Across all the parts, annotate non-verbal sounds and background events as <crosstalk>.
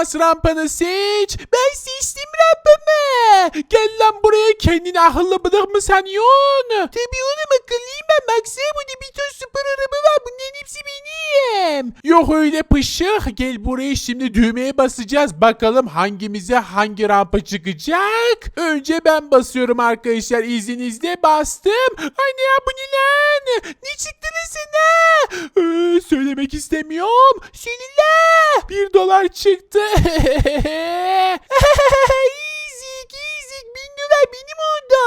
bas rampanı seç. Ben seçtim rampamı. Gel lan buraya kendini akıllı bıdık mı sanıyorsun? Tabii oğlum akıllıyım ben. Baksana burada bir ton süper araba var. Bunların hepsi benim. Yok öyle pışık. Gel buraya şimdi düğmeye basacağız. Bakalım hangimize hangi rampa çıkacak. Önce ben basıyorum arkadaşlar. İzninizle bastım. Anne ya bu ne lan? Ne çıktı sana? Ee, söylemek istemiyorum. Söyle. Bir dolar çıktı. Easy easy. Bin dolar benim oldu.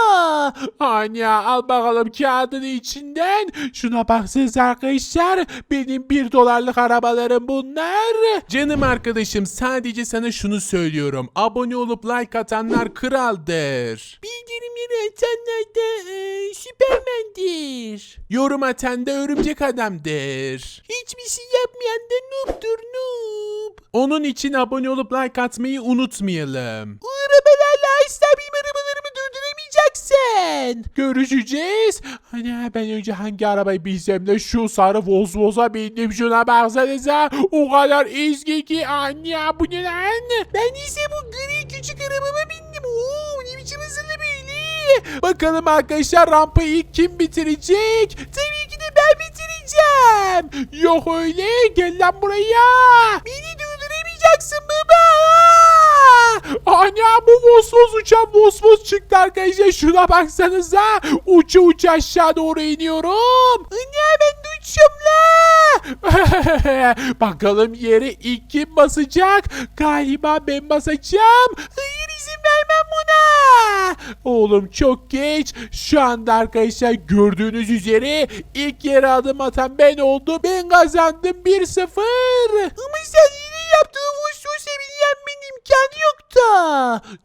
Anya al bakalım kağıdını içinden. Şuna baksanız arkadaşlar. Benim bir dolarlık arabalarım bunlar. Canım arkadaşım sadece sana şunu söylüyorum. Abone olup like atanlar kraldır. Bildirimleri atanlar da e, süpermendir. Yorum atan da örümcek adamdır. Hiçbir şey yapmayan da noob'dur noob. Onun için abone olup like atmayı unutmayalım. Arabalarla asla benim arabalarımı durduramayacaksın. Görüşeceğiz. Hani ben önce hangi arabayı bilsem de şu sarı Volvo'za bindim şuna baksanıza. O kadar eski ki anne bu ne lan? Ben ise bu gri küçük arabama bindim. Oo ne biçim hızlı böyle. Bakalım arkadaşlar rampayı ilk kim bitirecek? Tabii ki de ben bitireceğim. Yok öyle gel lan buraya. Beni durduramayacaksın baba. Ana bu Vosvos uçan Vosvos çıktı arkadaşlar. Şuna baksanıza. Uça uça aşağı doğru iniyorum. Anne ben uçuyorum la. <laughs> Bakalım yere ilk kim basacak? Galiba ben basacağım. Hayır izin vermem buna. Oğlum çok geç. Şu anda arkadaşlar gördüğünüz üzere ilk yere adım atan ben oldum. Ben kazandım 1-0. Ama sen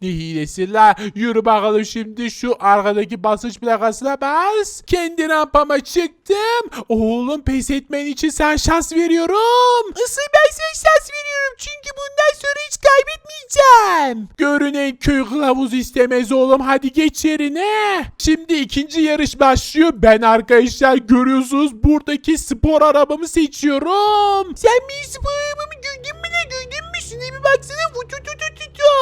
Ne hilesi? Yürü bakalım şimdi şu arkadaki basınç plakasına bas. Kendi rampama çıktım. Oğlum pes etmen için sen şans veriyorum. Isır ben sana şans veriyorum. Çünkü bundan sonra hiç kaybetmeyeceğim. Görünen köy kılavuz istemez oğlum. Hadi geç yerine. Şimdi ikinci yarış başlıyor. Ben arkadaşlar görüyorsunuz buradaki spor arabamı seçiyorum. Sen bir spor arabamı gördün mü ne gördün mü? Şuna bir baksana.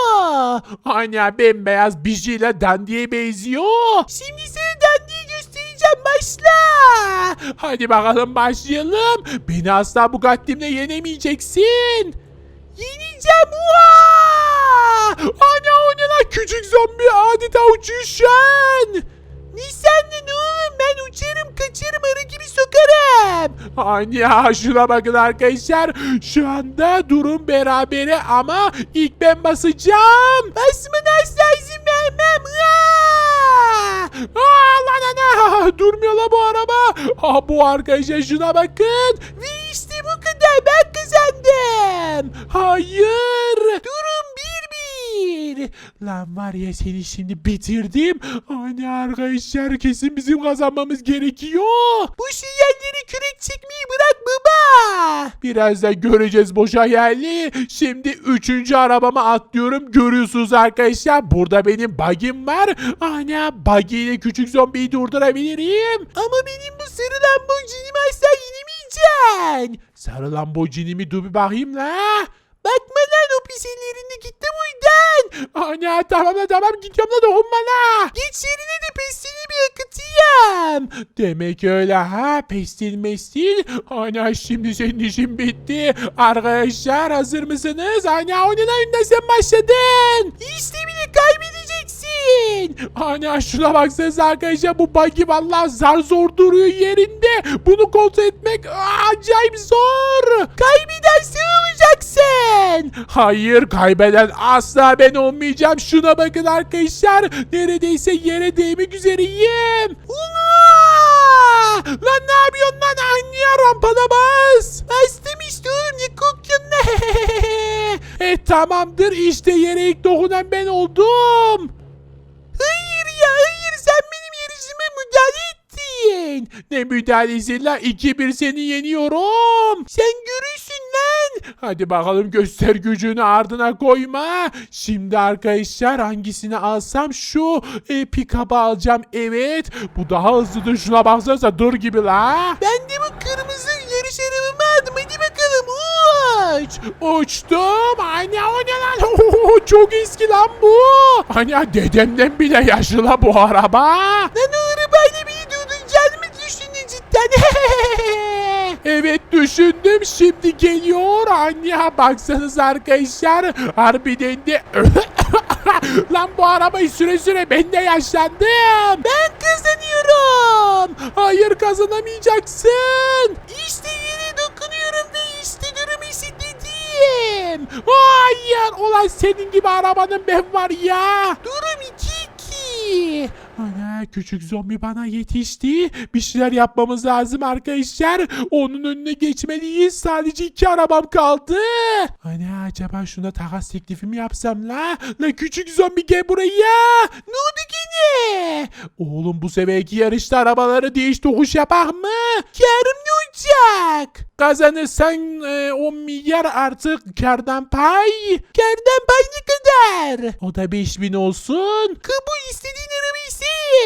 Vutututututu. Anne bembeyaz bir şeyle dandiye benziyor. Şimdi sana dandiyi göstereceğim. Başla. Hadi bakalım başlayalım. Beni asla Bugatti'mle yenemeyeceksin. Yeneceğim. Vaa! Ana o ne lan küçük zombi adeta uçuyor şu an. Ne ben uçarım kaçarım arı gibi sokarım. Anya şuna bakın arkadaşlar. Şu anda durum berabere ama ilk ben basacağım. Basmana asla izin vermem. Aa! Aa, lan ana durmuyor la bu araba. Aa, bu arkadaşlar şuna bakın. Ve işte bu kadar ben kazandım. Hayır. Durum bir. Lan var ya seni şimdi bitirdim. Hani arkadaşlar kesin bizim kazanmamız gerekiyor. Bu sinyalleri kürek çekmeyi bırak baba. Birazdan göreceğiz boş hayali. Şimdi üçüncü arabama atlıyorum. Görüyorsunuz arkadaşlar. Burada benim bug'im var. Ana buggy ile küçük zombiyi durdurabilirim. Ama benim bu sarı Lamborghini'mi asla yenemeyeceksin. Sarı Lamborghini'mi dur bir bakayım la. Bakma lan o pis ellerini gitti buradan. Ana tamam da tamam gidiyorum da dokunma la. Geç yerine de pestini bir akıtayım. Demek öyle ha pestil mestil. Ana şimdi senin işin bitti. Arkadaşlar hazır mısınız? Ana onun oyunda sen başladın. İşte bile kaybedeceksin. Ana şuna baksanıza arkadaşlar bu buggy vallahi zar zor duruyor yerinde. Bunu kontrol etmek acayip zor. Kaybeden sen olacaksın. Hayır kaybeden asla ben olmayacağım. Şuna bakın arkadaşlar. Neredeyse yere değmek üzereyim. Lan ne yapıyorsun lan? Anne rampana bas. Bastım işte oğlum ne korkuyorsun ne? <laughs> e tamamdır işte yere ilk dokunan ben oldum. Hayır ya hayır sen benim yarışıma müdahale ettin. Ne müdahalesi la 2-1 seni yeniyorum. Sen görürsün lan. Hadi bakalım göster gücünü ardına koyma. Şimdi arkadaşlar hangisini alsam şu e, pick-up'ı alacağım. Evet bu daha hızlıdır şuna baksanıza dur gibi la. Ben de bu kırmızı yarış arabamı aldım hadi bakalım. uç. Uçtum. Anne o ne lan? <laughs> Çok eski lan bu. Anne dedemden bile yaşlı la bu araba. Lan evet düşündüm şimdi geliyor. Anne baksanız arkadaşlar. Harbiden de <coughs> Lan bu arabayı süre süre ben de yaşlandım. Ben kazanıyorum. Hayır kazanamayacaksın. İşte yere dokunuyorum ve işte durum eşitledim. Hayır. Ulan senin gibi arabanın ben var ya. Durum 2-2. Ana küçük zombi bana yetişti. Bir şeyler yapmamız lazım arkadaşlar. Onun önüne geçmeliyiz. Sadece iki arabam kaldı. Ana acaba şuna takas teklifi mi yapsam la? La küçük zombi gel buraya. Ne oldu gene? Oğlum bu seferki yarışta arabaları değiş tokuş yapar mı? Karım ne olacak? Kazanırsan e, 10 milyar artık kardan pay. Kardan pay ne kadar? O da 5000 olsun. Kabul istediğin arabayı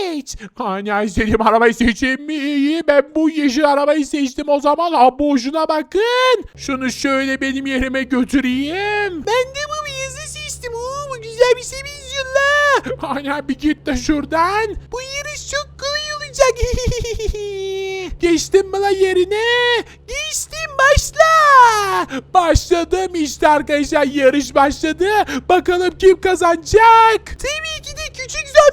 seç. Hani istediğim arabayı seçeyim mi? İyi ben bu yeşil arabayı seçtim o zaman. Ha boşuna bakın. Şunu şöyle benim yerime götüreyim. Ben de bu beyazı seçtim. Oo, bu güzel bir şey benziyor la. Hani bir git de şuradan. Bu yarış çok kolay olacak. <laughs> Geçtim mi la yerine? Geçtim başla. Başladım işte arkadaşlar yarış başladı. Bakalım kim kazanacak? Tabii ki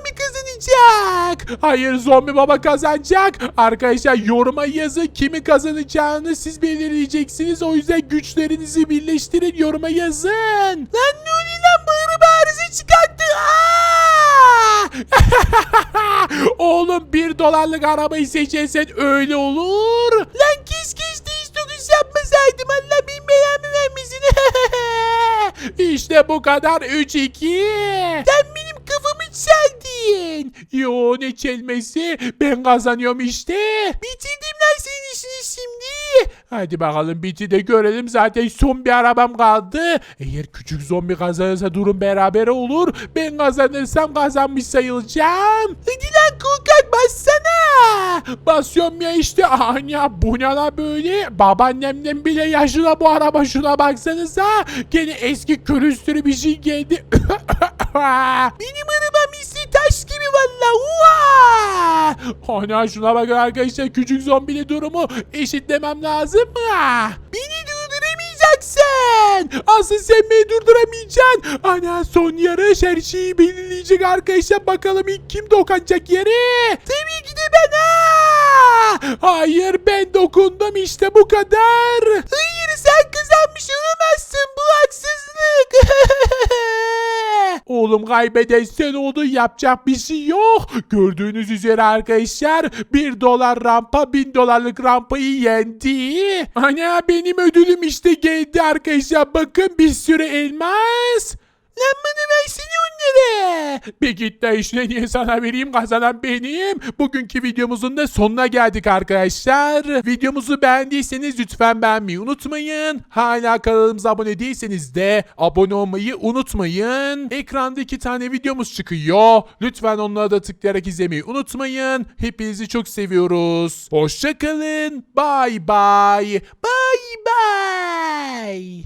zombi kazanacak. Hayır zombi baba kazanacak. Arkadaşlar yoruma yazın kimi kazanacağını siz belirleyeceksiniz. O yüzden güçlerinizi birleştirin yoruma yazın. Lan Nuri lan bağırı bağırızı çıkarttı. <laughs> Oğlum bir dolarlık arabayı seçersen öyle olur. Lan keşke işte hiç dokuş yapmasaydım. Allah bin belamı vermesin. <laughs> işte bu kadar 3-2. Sen benim kafamı çeldin. Yo ne. Ben kazanıyorum işte. Bitirdim lan senin işini şimdi. Hadi bakalım biti de görelim. Zaten son bir arabam kaldı. Eğer küçük zombi kazanırsa durum beraber olur. Ben kazanırsam kazanmış sayılacağım. Hadi lan korkak bassana. Basıyorum ya işte. Anya bu ne la böyle? Babaannemden bile yaşlı la bu araba. Şuna baksanıza. Gene eski külüstürü bir şey geldi. <coughs> Benim arabam valla. Uaa! Ana şuna bakın arkadaşlar. Küçük zombili durumu eşitlemem lazım mı? Beni durduramayacaksın. Asıl sen beni durduramayacaksın. Ana son yarış her şeyi belirleyecek arkadaşlar. Bakalım ilk kim dokanacak yere? Tabii ki de ben. ha! Hayır ben dokundum işte bu kadar. Hayır sen kazanmış olamazsın. Bu haksızlık. Oğlum kaybeden sen oldu yapacak bir şey yok. Gördüğünüz üzere arkadaşlar 1 dolar rampa 1000 dolarlık rampayı yendi. Ana benim ödülüm işte geldi arkadaşlar. Bakın bir sürü elmas. Lan bana versene onları. Bir git de işte niye sana vereyim kazanan benim. Bugünkü videomuzun da sonuna geldik arkadaşlar. Videomuzu beğendiyseniz lütfen beğenmeyi unutmayın. Hala kanalımıza abone değilseniz de abone olmayı unutmayın. Ekranda iki tane videomuz çıkıyor. Lütfen onlara da tıklayarak izlemeyi unutmayın. Hepinizi çok seviyoruz. Hoşçakalın. Bye bye. Bye bye.